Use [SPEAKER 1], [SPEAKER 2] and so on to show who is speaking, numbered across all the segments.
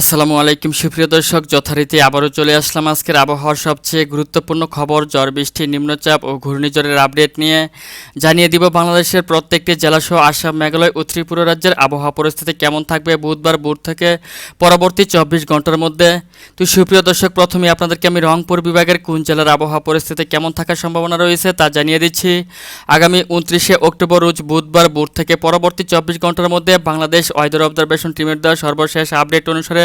[SPEAKER 1] আসসালামু আলাইকুম, সুপ্রিয় দর্শক। যথারীতি আবারও চলে আসলাম আজকের আবহাওয়ার সবচেয়ে গুরুত্বপূর্ণ খবর, ঝড় বৃষ্টি নিম্নচাপ ও ঘূর্ণিঝড়ের আপডেট নিয়ে। জানিয়ে দিব বাংলাদেশের প্রত্যেকটি জেলাসহ আসাম, মেঘালয় ও ত্রিপুরা রাজ্যের আবহাওয়া পরিস্থিতি কেমন থাকবে বুধবার বুধ থেকে পরবর্তী চব্বিশ ঘণ্টার মধ্যে। তো সুপ্রিয় দর্শক প্রথমে আপনাদেরকে আমি রংপুর বিভাগের কোন জেলার আবহাওয়া পরিস্থিতি কেমন থাকার সম্ভাবনা রয়েছে তা জানিয়ে দিচ্ছি। আগামী উনত্রিশে অক্টোবর রোজ বুধবার বুধ থেকে পরবর্তী চব্বিশ ঘণ্টার মধ্যে বাংলাদেশ ওয়েদার অবজারভেশন টিমের দেওয়া সর্বশেষ আপডেট অনুসারে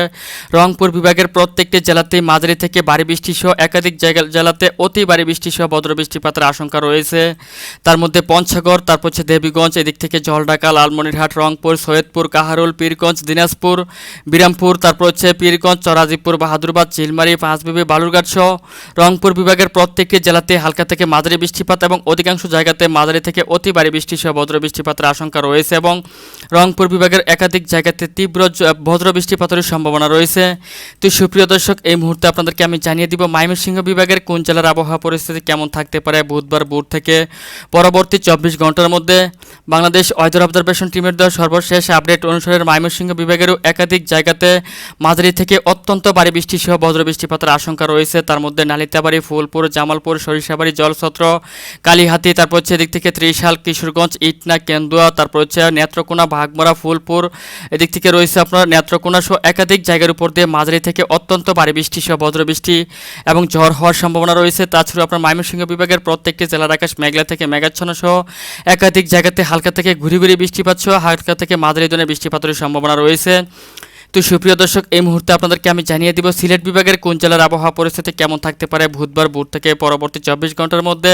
[SPEAKER 1] রংপুর বিভাগের প্রত্যেকটি জেলাতেই মাঝারি থেকে ভারী বৃষ্টি সহ একাধিক জেলাতে অতি ভারী বৃষ্টি সহ বজ্র বৃষ্টিপাতের আশঙ্কা রয়েছে। তার মধ্যে পঞ্চগড়, তারপর হচ্ছে দেবীগঞ্জ, এদিক থেকে জলঢাকা, লালমনিরহাট, রংপুর, সৈয়দপুর, কাহারুল, পীরগঞ্জ, দিনাজপুর, বিরামপুর, তারপর হচ্ছে পীরগঞ্জ চরাজিপুর বাহাদুরবাদ চিলমারি পাঁচবিবি, বালুরঘাট সহ রংপুর বিভাগের প্রত্যেকটি জেলাতে হালকা থেকে মাঝারি বৃষ্টিপাত এবং অধিকাংশ জায়গাতে মাঝারি থেকে অতি ভারী বৃষ্টি সহ বজ্র বৃষ্টিপাতের আশঙ্কা রয়েছে এবং রংপুর বিভাগের একাধিক জায়গাতে তীব্র বজ্র বৃষ্টিপাতের সম্ভাবনা রয়েছে। তো সুপ্রিয় দর্শক, এই মুহূর্তে আপনাদেরকে আমি জানিয়ে দিব ময়মনসিংহ বিভাগের কোন জেলার আবহাওয়া পরিস্থিতি কেমন থাকতে পারে বুধবার বুধ থেকে। পরবর্তী চব্বিশ ঘণ্টার মধ্যে বাংলাদেশ ওয়েদার অবজারভেশন টিমের দেওয়া সর্বশেষ আপডেট অনুসারে ময়মনসিংহ বিভাগেরও একাধিক জায়গাতে মাঝারি থেকে অত্যন্ত ভারী বৃষ্টি সহ বজ্র বৃষ্টিপাতের আশঙ্কা রয়েছে। তার মধ্যে নালিতাবাড়ি, ফুলপুর, জামালপুর, সরিষাবাড়ি, জলছত্র, কালীহাতি, তারপর হচ্ছে এদিক থেকে ত্রিশাল, কিশোরগঞ্জ, ইটনা, কেন্দুয়া, তারপর হচ্ছে নেত্রকোনা ভাগমরা ফুলপুর। এদিক থেকে রয়েছে আপনার নেত্রকোনা সহ একাধিক জায়গার উপর দিয়ে মাঝারি থেকে অত্যন্ত ভারী বৃষ্টি সহ বজ্র বৃষ্টি এবং ঝড় হওয়ার সম্ভাবনা রয়েছে। তাছাড়া আপনার ময়মনসিংহ বিভাগের প্রত্যেকটি জেলার আকাশ মেঘলা থেকে মেঘাচ্ছন্ন সহ একাধিক জায়গাতে হালকা থেকে ঘুরি ঘুরি বৃষ্টিপাত সহ হালকা থেকে মাঝারি ধরনের বৃষ্টিপাতের সম্ভাবনা রয়েছে। তো সুপ্রিয় দর্শক, এই মুহূর্তে আপনাদেরকে আমি জানিয়ে দিব, সিলেট বিভাগের কোন জেলার আবহাওয়া পরিস্থিতি কেমন থাকতে পারে বুধবার বুধ থেকে পরবর্তী চব্বিশ ঘণ্টার মধ্যে?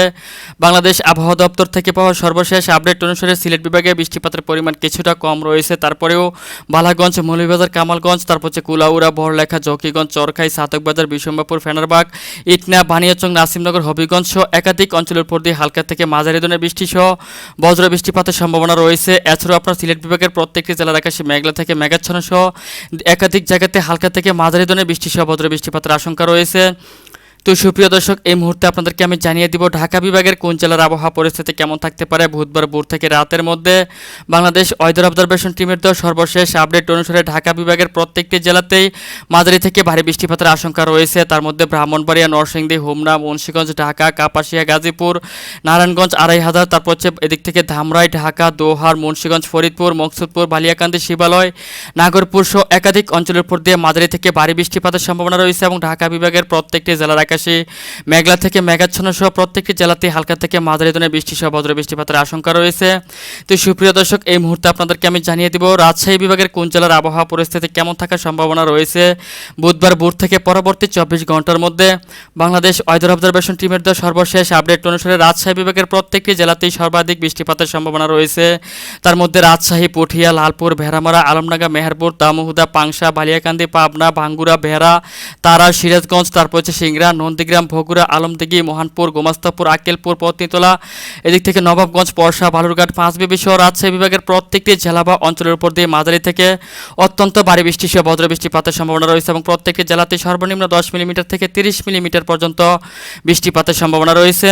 [SPEAKER 1] বাংলাদেশ আবহাওয়া দপ্তর থেকে পাওয়া সর্বশেষ আপডেট অনুসারে সিলেট বিভাগে বৃষ্টিপাতের পরিমাণ কিছুটা কম রয়েছে। তারপরেও বালাগঞ্জ, মৌলভীবাজার, কামালগঞ্জ, তারপর হচ্ছে কুলাউড়া, বড়লেখা, জকিগঞ্জ, চরখাই, সাতকবাজার বিশম্বাপুর ফেনারবাগ, ইটনা, বানিয়াচং, নাসিমনগর, হবিগঞ্জ সহ একাধিক অঞ্চলের উপর দিয়ে হালকা থেকে মাঝারি ধরনের বৃষ্টি সহ বজ্র বৃষ্টিপাতের সম্ভাবনা রয়েছে। এছাড়াও আপনার সিলেট বিভাগের প্রত্যেকটি জেলার আকাশে মেঘলা থেকে মেঘাচ্ছন্ন সহ একাধিক জায়গাতে হালকা থেকে মাঝারি ধরনের বৃষ্টি সহ বজ্র বৃষ্টিপাতের আশঙ্কা রয়েছে। তো সুপ্রিয় দর্শক, এই মুহূর্তে আপনাদেরকে আমি জানিয়ে দিব ঢাকা বিভাগের কোন জেলার আবহাওয়া পরিস্থিতি কেমন থাকতে পারে। বুধবার ভোর থেকে রাতের মধ্যে বাংলাদেশ ওয়েদার অবজারভেশন টিমের দেওয়া সর্বশেষ আপডেট অনুসারে ঢাকা বিভাগের প্রত্যেকটি জেলাতেই মাঝারি থেকে ভারী বৃষ্টিপাতের আশঙ্কা রয়েছে। তার মধ্যে ব্রাহ্মণবাড়িয়া, নরসিংদী, হোমনা, মুন্সিগঞ্জ, ঢাকা, কাপাসিয়া, গাজীপুর, নারায়ণগঞ্জ, আড়াই হাজার, তারপর হচ্ছে এদিক থেকে ধামরাই, ঢাকা, দোহার, মুন্সিগঞ্জ, ফরিদপুর, মকসুদপুর, বালিয়াকান্দি, শিবালয় নাগরপুর সহ একাধিক অঞ্চলের উপর দিয়ে মাঝারি থেকে ভারী বৃষ্টিপাতের সম্ভাবনা রয়েছে এবং ঢাকা বিভাগের প্রত্যেকটি জেলার আকাশে মেঘলা থেকে মেঘাচ্ছন্ন সহ প্রত্যেকটি জেলাতে হালকা থেকে মাঝারি ধরনের বৃষ্টি সহ বজ্র বৃষ্টিপাতের আশঙ্কা রয়েছে। তো সুপ্রিয় দর্শক, এই মুহূর্তে আপনাদেরকে আমি জানিয়ে দিব, রাজশাহী বিভাগের কোন জেলার আবহাওয়া পরিস্থিতি কেমন থাকার সম্ভাবনা রয়েছে? বুধবার ভোর থেকে পরবর্তী চব্বিশ ঘণ্টার মধ্যে বাংলাদেশ ওয়েদার অবজারভেশন টিমের দেওয়া সর্বশেষ আপডেট অনুসারে রাজশাহী বিভাগের প্রত্যেকটি জেলাতেই সর্বাধিক বৃষ্টিপাতের সম্ভাবনা রয়েছে। তার মধ্যে রাজশাহী, পুঠিয়া, লালপুর, ভেড়ামারা, আলমডাঙ্গা, মেহেরপুর, দামুহুদা, পাংশা, বালিয়াকান্দি, পাবনা ভাঙ্গুরা ভেড়া, তারা, সিরাজগঞ্জ, তারপর হচ্ছে সিংড়া নন্দীগ্রাম ভগুড়া আলমদিঘি, মোহানপুর, গোমাস্তাপুর আকেলপুর পত্নীতলা, এদিক থেকে নবাবগঞ্জ পরশা বালুরঘাট পাঁচবিবি সহ রাজশাহী বিভাগের প্রত্যেকটি জেলা বা অঞ্চলের উপর দিয়ে মাঝারি থেকে অত্যন্ত ভারী বৃষ্টি সহ বজ্র বৃষ্টিপাতের সম্ভাবনা রয়েছে এবং প্রত্যেকটি জেলাতে সর্বনিম্ন দশ মিলিমিটার থেকে তিরিশ মিলিমিটার পর্যন্ত বৃষ্টিপাতের সম্ভাবনা রয়েছে।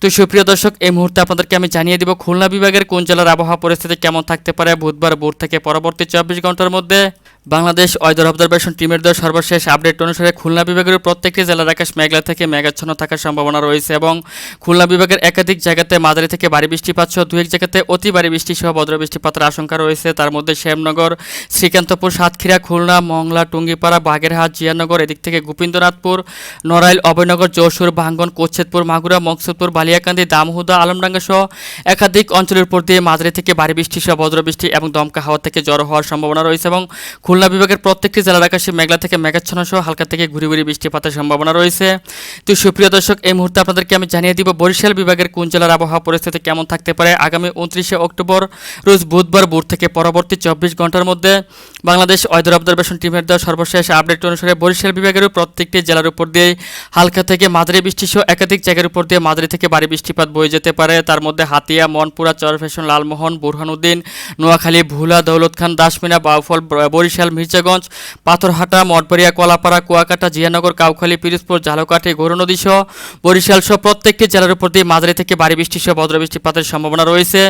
[SPEAKER 1] তো সুপ্রিয় দর্শক, এই মুহূর্তে আপনাদেরকে আমি জানিয়ে দিব খুলনা বিভাগের কোন জেলার আবহাওয়া পরিস্থিতি কেমন থাকতে পারে বুধবার ভোর থেকে পরবর্তী চব্বিশ ঘণ্টার মধ্যে। বাংলাদেশ ওয়েদার অবজারভেশন টিমের দেওয়া সর্বশেষ আপডেট অনুসারে খুলনা বিভাগের প্রত্যেকটি জেলার আকাশ মেঘলা থেকে মেঘাচ্ছন্ন থাকার সম্ভাবনা রয়েছে এবং খুলনা বিভাগের একাধিক জায়গাতে মাঝারি থেকে ভারী বৃষ্টিপাত সহ দু এক জায়গাতে অতি ভারী বৃষ্টি সহ বজ্র বৃষ্টিপাতের আশঙ্কা রয়েছে। তার মধ্যে শ্যামনগর, শ্রীকান্তপুর, সাতক্ষীরা, খুলনা, মংলা, টুঙ্গিপাড়া, বাগেরহাট, জিয়ানগর, এদিক থেকে গোবিন্দনাথপুর, নড়াইল, অভয়নগর, যশোর, ভাঙ্গন, কোচ্ছেদপুর, মাগুরা, মকসুদপুর, বালিয়াকান্দি দামহুদা আলমডাঙ্গা সহ একাধিক অঞ্চলের উপর দিয়ে মাঝারি থেকে ভারী বৃষ্টি সহ বজ্র বৃষ্টি এবং দমকা হাওয়া থেকে জড়ো হওয়ার সম্ভাবনা রয়েছে এবং খুলনা বিভাগের প্রত্যেকটি জেলার আকাশে মেঘলা থেকে মেঘাচ্ছন্ন সহ হালকা থেকে ঘুরি ঘুরি বৃষ্টিপাতের সম্ভাবনা রয়েছে। তো সুপ্রিয় দর্শক, এই মুহূর্তে আপনাদেরকে আমি জানিয়ে দিব বরিশাল বিভাগের কোন জেলার আবহাওয়া পরিস্থিতি কেমন থাকতে পারে আগামী উনত্রিশে অক্টোবর, রোজ বুধবার ভোর থেকে পরবর্তী চব্বিশ ঘণ্টার মধ্যে। বাংলাদেশ ওয়েদার অবজারভেশন টিমের দেওয়া সর্বশেষ আপডেট অনুসারে বরিশাল বিভাগের প্রত্যেকটি জেলার উপর দিয়ে হালকা থেকে মাঝারি বৃষ্টি সহ একাধিক জায়গার উপর দিয়ে মাঝারি থেকে ভারী বৃষ্টিপাত বয়ে যেতে পারে। তার মধ্যে হাতিয়া, মনপুরা, চরফেশন, লালমোহন বুরহানুদ্দিন নোয়াখালী, ভুলা দৌলত খান দাসমিনা, বাউফল, বরিশাল বরিশাল মির্জাগঞ্জ, পাথরহাটা, মঠবাড়িয়া, কলাপাড়া, কুয়াকাটা, জিয়ানগর, কাউখালী, পিরোজপুর, ঝালকাঠি গৌরনদী সহ বরিশাল সহ প্রত্যেকটি জেলার উপর দিয়ে মাঝারি থেকে ভারী বৃষ্টি সহ ভদ্র বৃষ্টিপাতের সম্ভাবনা রয়েছে।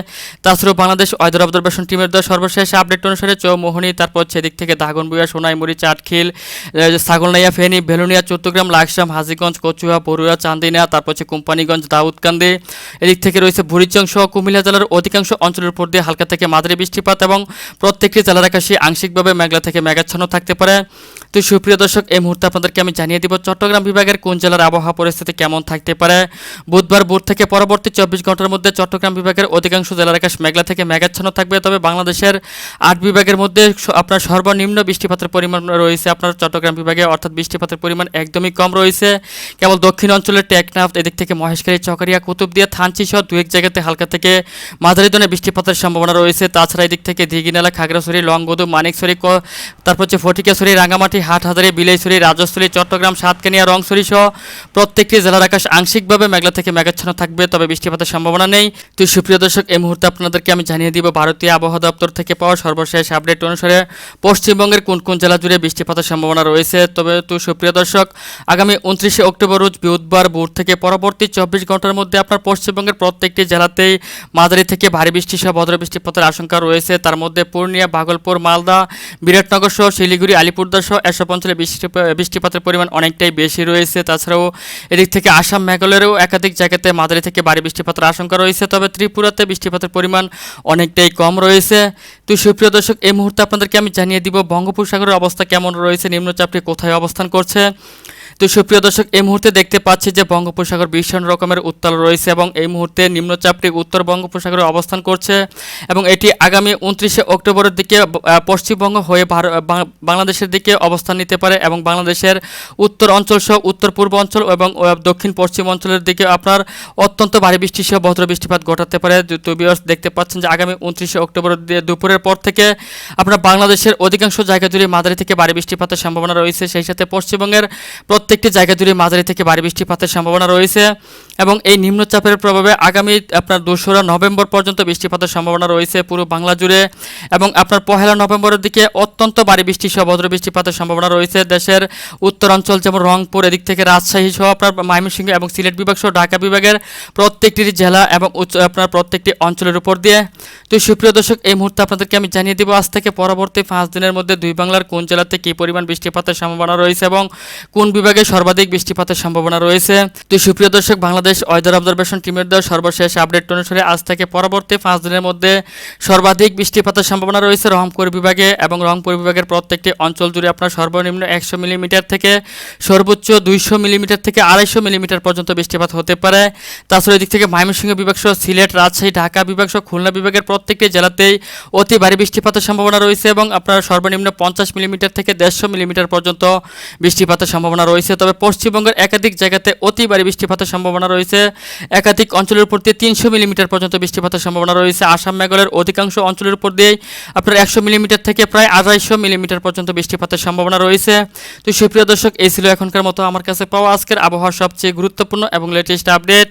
[SPEAKER 1] তাছাড়াও বাংলাদেশ ওয়েদার অবজারভেশন টিমের দেওয়া সর্বশেষ আপডেট অনুসারে চৌমোহনী, তারপর সেদিক থেকে দাগনবুয়া সোনাইমুড়ি চাটখিল ছাগলনাইয়া ফেনী ভেলুনিয়া চট্টগ্রাম, লাকসাম হাজিগঞ্জ কচুয়া বরুয়া চান্দিনা, তারপর হচ্ছে কোম্পানিগঞ্জ, দাউদকান্দি। এদিক থেকে রয়েছে বুড়িচং সহ কুমিল্লা জেলার অধিকাংশ অঞ্চলের উপর দিয়ে হালকা থেকে মাঝারি বৃষ্টিপাত এবং প্রত্যেকটি জেলার আকাশে আংশিকভাবে মেঘলা থেকে মেঘাচ্ছন্ন থাকতে পারে। তো সুপ্রিয় দর্শক, এই মুহূর্তে আপনাদেরকে আমি জানিয়ে দিব চট্টগ্রাম বিভাগের কোন জেলার আবহাওয়া পরিস্থিতি কেমন থাকতে পারে। বুধবার ভোর থেকে পরবর্তী চব্বিশ ঘণ্টার মধ্যে চট্টগ্রাম বিভাগের অধিকাংশ জেলার আকাশ মেঘলা থেকে মেঘাচ্ছন্ন থাকবে। তবে বাংলাদেশের আট বিভাগের মধ্যে আপনার সর্বনিম্ন বৃষ্টিপাতের পরিমাণ রয়েছে আপনার চট্টগ্রাম বিভাগে, অর্থাৎ বৃষ্টিপাতের পরিমাণ একদমই কম রয়েছে। কেবল দক্ষিণ অঞ্চলের টেকনাফ, এদিক থেকে মহেশখালী, চকরিয়া, কুতুবদিয়া থানচি সহ দু এক জায়গাতে হালকা থেকে মাঝারি ধরনের বৃষ্টিপাতের সম্ভাবনা রয়েছে। তাছাড়া এদিক থেকে দিঘিনালা খাগড়াছড়ি লংবদু মানিকছড়ি তারপর হচ্ছে ফটিকাছড়ি রাঙ্গামাটি, হাটহাজারি বিলাইছড়ি রাজস্থলী চট্টগ্রাম, সাতকানিয়া রংছড়ি সহ প্রত্যেকটি জেলার আকাশ আংশিকভাবে মেঘলা থেকে মেঘাচ্ছন্ন থাকবে, তবে বৃষ্টিপাতের সম্ভাবনা নেই। তো সুপ্রিয় দর্শক, এই মুহূর্তে আপনাদেরকে আমি জানিয়ে দিব, ভারতীয় আবহাওয়া দপ্তর থেকে পাওয়া সর্বশেষ আপডেট অনুসারে পশ্চিমবঙ্গের কোন কোন জেলা জুড়ে বৃষ্টিপাতের সম্ভাবনা রয়েছে। তবে তো সুপ্রিয় দর্শক, আগামী উনত্রিশে অক্টোবর রোজ বুধবার ভোর থেকে পরবর্তী চব্বিশ ঘণ্টার মধ্যে আপনার পশ্চিমবঙ্গের প্রত্যেকটি জেলাতেই মাঝারি থেকে ভারী বৃষ্টি সহ ভদ্র বৃষ্টিপাতের আশঙ্কা রয়েছে। তার মধ্যে পূর্ণিয়া, ভাগলপুর, মালদা বিরাটনগর সহ শিলিগুড়ি আলিপুরদার সহ এসব অঞ্চলে বৃষ্টিপা- বৃষ্টিপাতের পরিমাণ অনেকটাই বেশি রয়েছে। তাছাড়াও এদিক থেকে আসাম, মেঘালয়েরও একাধিক জায়গাতে মাদারি থেকে বাড়ি বৃষ্টিপাতের আশঙ্কা রয়েছে, তবে ত্রিপুরাতে বৃষ্টিপাতের পরিমাণ অনেকটাই কম রয়েছে। তো সুপ্রিয় দর্শক, এই মুহূর্তে আপনাদেরকে আমি জানিয়ে দিব, বঙ্গোপসাগরের অবস্থা কেমন রয়েছে, নিম্নচাপটি কোথায় অবস্থান করছে? তো সুপ্রিয় দর্শক, এই মুহূর্তে দেখতে পাচ্ছি যে বঙ্গোপসাগর ভীষণ রকমের উত্তাল রয়েছে এবং এই মুহূর্তে নিম্নচাপটি উত্তর বঙ্গোপসাগরে অবস্থান করছে এবং এটি আগামী উনত্রিশে অক্টোবরের দিকে পশ্চিমবঙ্গ হয়ে বাংলাদেশের দিকে অবস্থান নিতে পারে এবং বাংলাদেশের উত্তর অঞ্চল সহ উত্তর পূর্ব অঞ্চল এবং দক্ষিণ পশ্চিম অঞ্চলের দিকে আপনার অত্যন্ত ভারী বৃষ্টি সহ ভদ্র বৃষ্টিপাত ঘটাতে পারে। তো দেখতে পাচ্ছেন যে আগামী উনত্রিশে অক্টোবর দুপুরের পর থেকে আপনার বাংলাদেশের অধিকাংশ জায়গা জুড়ে মাঝারি থেকে ভারী বৃষ্টিপাতের সম্ভাবনা রয়েছে। সেই সাথে পশ্চিমবঙ্গের প্রত্যেকটি জায়গা জুড়ে মাঝারি থেকে ভারী বৃষ্টিপাতের সম্ভাবনা রয়েছে। এবং এই নিম্নচাপের প্রভাবে আগামী, আপনার দোসরা নভেম্বর পর্যন্ত বৃষ্টিপাতের সম্ভাবনা রয়েছে পুরো বাংলা জুড়ে এবং আপনার পহেলা নভেম্বরের দিকে অত্যন্ত ভারী বৃষ্টি সহ ভদ্র বৃষ্টিপাতের সম্ভাবনা রয়েছে। দেশের উত্তরাঞ্চল যেমন রংপুর, এদিক থেকে রাজশাহী সহ আপনার ময়মনসিংহ এবং সিলেট বিভাগ সহ ঢাকা বিভাগের প্রত্যেকটি জেলা এবং আপনার প্রত্যেকটি অঞ্চলের উপর দিয়ে। তো সুপ্রিয় দর্শক, এই মুহূর্তে আপনাদেরকে আমি জানিয়ে দিব আজ থেকে পরবর্তী পাঁচ দিনের মধ্যে দুই বাংলার কোন জেলাতে কী পরিমাণ বৃষ্টিপাতের সম্ভাবনা রয়েছে এবং কোন বিভাগে সর্বাধিক বৃষ্টিপাতের সম্ভাবনা রয়েছে। তো সুপ্রিয় দর্শক, বাংলাদেশ ওয়েদার অবজারভেশন টিমের দেওয়া সর্বশেষ আপডেট অনুসারে আজ থেকে পরবর্তী পাঁচ দিনের মধ্যে সর্বাধিক বৃষ্টিপাতের সম্ভাবনা রয়েছে রংপুর বিভাগে এবং রংপুর বিভাগের প্রত্যেকটি অঞ্চল জুড়ে আপনার সর্বনিম্ন একশো মিলিমিটার থেকে সর্বোচ্চ দুইশো মিলিমিটার থেকে আড়াইশো মিলিমিটার পর্যন্ত বৃষ্টিপাত হতে পারে। তাছাড়া এদিক থেকে ময়মনসিংহ বিভাগ সহ সিলেট, রাজশাহী, ঢাকা বিভাগ সহ খুলনা বিভাগের প্রত্যেকটি জেলাতেই অতি ভারী বৃষ্টিপাতের সম্ভাবনা রয়েছে এবং আপনার সর্বনিম্ন পঞ্চাশ মিলিমিটার থেকে দেড়শো মিলিমিটার পর্যন্ত বৃষ্টিপাতের সম্ভাবনা রয়েছে। তবে পশ্চিমবঙ্গের একাধিক জায়গাতে অতি ভারী বৃষ্টিপাতের সম্ভাবনা রয়েছে। একাধিক অঞ্চলের উপর দিয়ে তিনশো মিলিমিটার পর্যন্ত বৃষ্টিপাতের সম্ভাবনা রয়েছে। আসাম, মেঘালয়ের অধিকাংশ অঞ্চলের উপর দিয়ে আপনার একশো মিলিমিটার থেকে প্রায় আড়াইশো মিলিমিটার পর্যন্ত বৃষ্টিপাতের সম্ভাবনা রয়েছে। তো সুপ্রিয় দর্শক, এই ছিল এখনকার মতো আমার কাছে পাওয়া আজকের আবহাওয়ার সবচেয়ে গুরুত্বপূর্ণ এবং লেটেস্ট আপডেট